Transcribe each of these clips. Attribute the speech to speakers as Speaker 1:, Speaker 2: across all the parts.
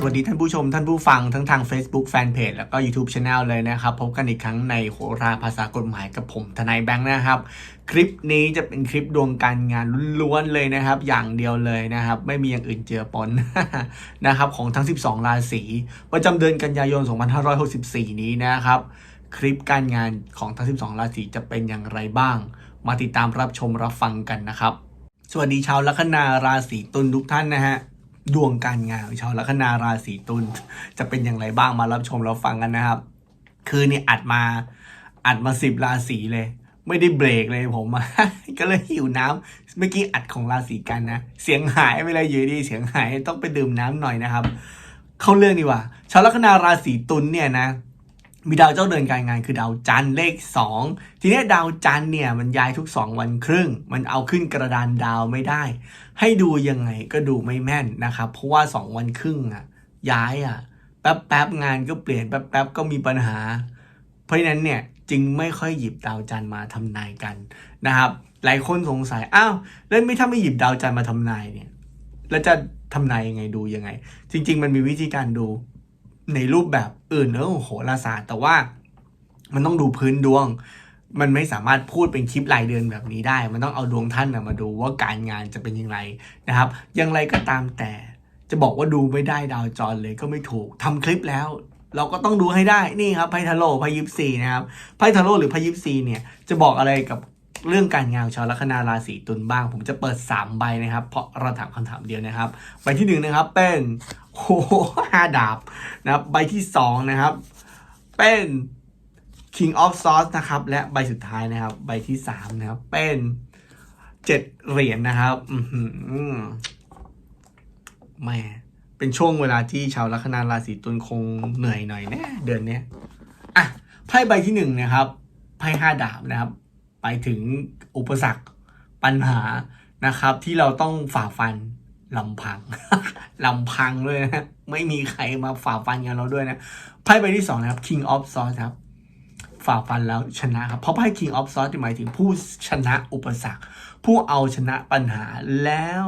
Speaker 1: สวัสดีท่านผู้ชมท่านผู้ฟังทั้งทาง Facebook Fanpage แล้วก็ YouTube Channel เลยนะครับ พบกันอีกครั้งในโหราภาษากฎหมายกับผมทนายแบงค์นะครับ คลิปนี้จะเป็นคลิปดวงการงานล้วนๆเลยนะครับ อย่างเดียวเลยนะครับ ไม่มีอย่างอื่นเจือปนนะครับของทั้ง 12 ราศีประจำเดือนกันยายน 2564 นี้นะครับ คลิปการงานของทั้ง 12 ราศีจะเป็นอย่างไรบ้าง มาติดตามรับชมรับฟังกันนะครับ สวัสดีชาวลัคนาราศีตุลทุกท่านนะฮะ ดวงการงานของชาวลัคนาราศีตุลจะเป็นอย่างไรบ้างมารับชมรับฟังกันนะครับ คือเนี่ยอัดมาอัดมาสิบราศีเลย ไม่ได้เบรกเลยผม ก็เลยหิวน้ำเมื่อกี้อัดของราศีกันนะ เสียงหายเวลาอยู่ดีเสียงหายต้องไปดื่มน้ำหน่อยนะครับ เข้าเรื่องดีกว่า ชาวลัคนาราศีตุลเนี่ยนะ มีดาวเจ้าเดินการงานคือดาวจันทร์เลข 2 ทีนี้ดาวจันทร์เนี่ยมันย้ายทุก 2 วันครึ่ง มันเอาขึ้นกระดานดาวไม่ได้ ให้ดูยังไงก็ดูไม่แม่นนะครับ เพราะว่า 2 วันครึ่งอะย้ายอะแป๊บแป๊บงานก็เปลี่ยนแป๊บแป๊บก็มีปัญหา เพราะฉะนั้นเนี่ยจึงไม่ค่อยหยิบดาวจันทร์มาทำนายกันนะครับ หลายคนสงสัยอ้าวแล้วไม่ถ้าไม่หยิบดาวจันทร์มาทำนายเนี่ยแล้วจะทำนายยังไงดูยังไง จริง ๆ มันมีวิธีการดู ในรูปแบบอื่นเออโหราศาสตร์แต่ว่ามันต้องดูพื้นดวง มันไม่สามารถพูดเป็นคลิปรายเดือนแบบนี้ได้ มันต้องเอาดวงท่านนะมาดูว่าการงานจะเป็นยังไงนะครับ อย่างไรก็ตามแต่จะบอกว่าดูไม่ได้ดาวจรเลยก็ไม่ถูกทำคลิปแล้ว เราก็ต้องดูให้ได้นี่ครับไพ่ทาโร่ไพ่ยิปซีนะครับไพ่ทาโร่หรือไพ่ยิปซีเนี่ยจะบอกอะไรกับเรื่องการงานของชาวลัคนาราศีตุลบ้าง ผมจะเปิด 3 ใบนะครับ เพราะเราถามคำถามเดียวนะครับ ใบที่หนึ่งนะครับเป็น หห้าดาบนะครับใบที่สองนะครับ เป็น King of Swords นะครับ และใบสุดท้ายนะครับ ใบที่สามนะครับ เป็นเจ็ดเหรียญนะครับอือหือแม่เป็นช่วงเวลาที่ชาวลัคนาราศีตุลคงเหนื่อยหน่อยแน่เดือนนี้อะไพ่ใบที่หนึ่งนะครับไพ่ห้าดาบนะครับ ไปถึงอุปสรรคปัญหานะครับ ที่เราต้องฝ่าฟัน ลำพังลำพังด้วยนะไม่มีใครมาฝ่าฟันกับเราด้วยนะไพ่ใบที่สองนะครับ King of Swords ครับฝ่าฟันแล้วชนะครับเพราะไพ่ King of Swords หมายถึงผู้ชนะอุปสรรค ผู้เอาชนะปัญหาแล้ว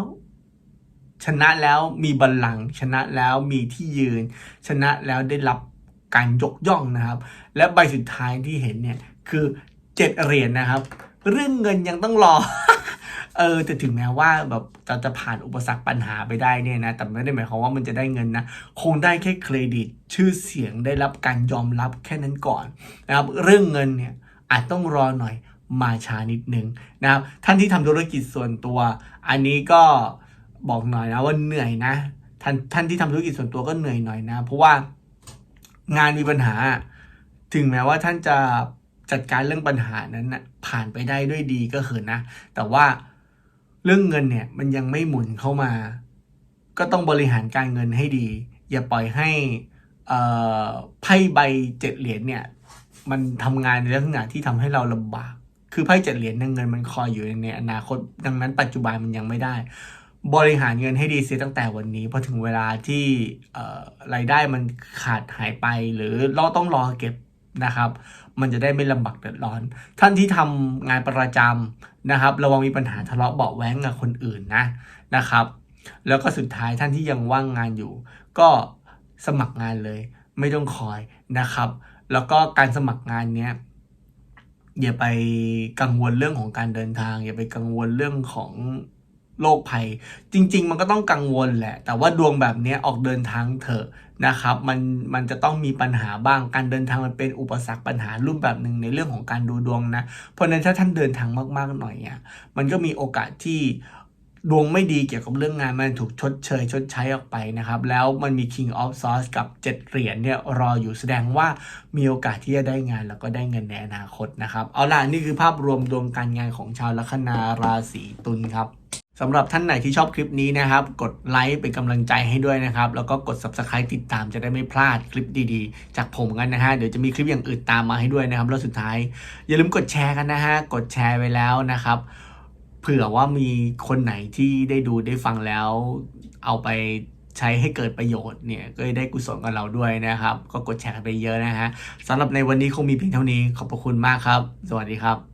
Speaker 1: ชนะแล้วมีบัลลังก์ชนะแล้วมีที่ยืน ชนะแล้วได้รับการยกย่องนะครับ และใบสุดท้ายที่เห็นเนี่ยคือเจ็ดเหรียญนะครับ เรื่องเงินยังต้องรอ เออแต่ถึงแม้ว่าแบบเราจะผ่านอุปสรรคปัญหาไปได้เนี่ยนะ แต่ไม่ได้หมายความว่ามันจะได้เงินนะ คงได้แค่เครดิตชื่อเสียงได้รับการยอมรับแค่นั้นก่อนนะครับ เรื่องเงินเนี่ยอาจต้องรอหน่อยมาช้านิดนึงนะครับ ท่านที่ทำธุรกิจส่วนตัว อันนี้ก็บอกหน่อยนะว่าเหนื่อยนะท่านท่านที่ทำธุรกิจส่วนตัวก็เหนื่อยหน่อยนะ เพราะว่างานมีปัญหา ถึงแม้ว่าท่านจะ จัดการเรื่องปัญหานั้นนะผ่านไปได้ด้วยดีก็เขินนะ แต่ว่าเรื่องเงินเนี่ยมันยังไม่หมุนเข้ามา ก็ต้องบริหารการเงินให้ดี อย่าปล่อยให้ไพ่ใบเจ็ดเหรียญเนี่ย มันทำงานในลักษณะที่ทำให้เราลำบาก คือไพ่เจ็ดเหรียญเนี่ยเงินมันคอยอยู่ในอนาคต ดังนั้นปัจจุบันมันยังไม่ได้ บริหารเงินให้ดีเสียตั้งแต่วันนี้พอถึงเวลาที่รายได้มันขาดหายไป หรือเราต้องรอเก็บ นะครับ มันจะได้ไม่ลำบากเดือดร้อน ท่านที่ทำงานประจำนะครับ ระวังมีปัญหาทะเลาะเบาะแว้งกับคนอื่นนะนะครับ แล้วก็สุดท้ายท่านที่ยังว่างงานอยู่ ก็สมัครงานเลย ไม่ต้องคอยนะครับ แล้วก็การสมัครงานเนี้ยอย่าไปกังวลเรื่องของการเดินทาง อย่าไปกังวลเรื่องของ โรคภัย จริง ๆ มันก็ต้องกังวลแหละ แต่ว่าดวงแบบนี้ออกเดินทางเถอะนะครับ มันมันจะต้องมีปัญหาบ้างการเดินทางมันเป็นอุปสรรคปัญหารูปแบบหนึ่งในเรื่องของการดูดวงนะ เพราะฉะนั้นถ้าท่านเดินทางมากๆหน่อยอะมันก็มีโอกาสที่ดวงไม่ดีเกี่ยวกับเรื่องงานมันถูกชดเชยชดใช้ออกไปนะครับ แล้วมันมี King of Swords กับ 7 เหรียญเนี่ยรออยู่แสดงว่ามีโอกาสที่จะได้งานแล้วก็ได้เงินในอนาคตนะครับ เอาล่ะนี่คือภาพรวมดวงการงานของชาวลัคนาราศีตุลครับ สำหรับท่านไหนที่ชอบคลิปนี้นะครับ กดไลค์เป็นกำลังใจให้ด้วยนะครับ แล้วก็กด subscribe ติดตามจะได้ไม่พลาดคลิปดีๆ จากผมกันนะฮะ เดี๋ยวจะมีคลิปอย่างอื่นตามมาให้ด้วยนะครับ แล้วสุดท้าย อย่าลืมกดแชร์กันนะฮะ กดแชร์ไว้แล้วนะครับ เผื่อว่ามีคนไหนที่ได้ดูได้ฟังแล้ว เอาไปใช้ให้เกิดประโยชน์เนี่ย ก็ได้กุศลกับเราด้วยนะครับ ก็กดแชร์ไปเยอะนะฮะสำหรับในวันนี้คงมีเพียงเท่านี้ ขอบพระคุณมากครับ สวัสดีครับ